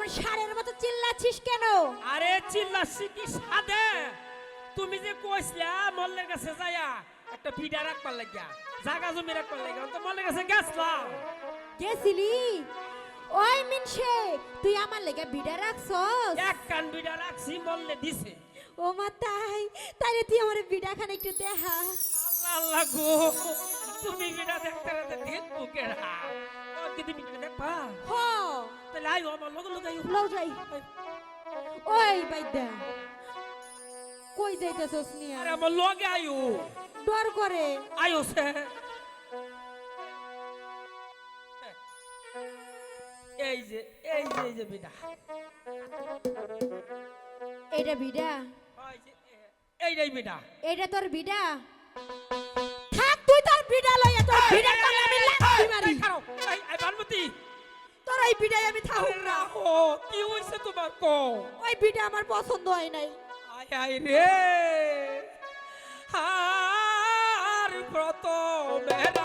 এমন সারের মতো চিল্লাচ্ছিস কেন? আরে চিল্লাছি কি সাদে? তুমি যে কইছিলা মল্লের কাছে যাইয়া একটা বিডা রাখবার লাগিয়া জাগা জমি রাখবার লাগিয়া তো মল্লের কাছে গেছলাম। গেছিলি? ওই মিনসে তুই আমার লেগে বিড়া রাখছস? এক কান বিডা রাখছি মল্লে দিছে। ও মা তাই তাইলে তুই আমার বিড়া খান একটু দেখা। আল্লাহ আল্লাহ গো তুমি দেখতে কি দেখবা? হ। তাহলে আমার লগে লগে লও যাই। ওই বাইদা কই যাইতেছস নিয়া? আরে আমার লগে আইও ডর করে। আইও সে। এই যে এই যে এই যে বিডা এটা বিড়া এইটাই বিডা এটা তোর বিড়া থাক তুই তোর বিড়া লইয়া তোর বিড়া তলে আমি লাথি মারি। এই এই বানমতি। তোর ওই বিড়াই আমি থাকুক না। ও কি হইছে তোমার কো? ওই বিড়া আমার পছন্দ হয় নাই। আয় আয় রে। আর বেড়া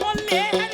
বলের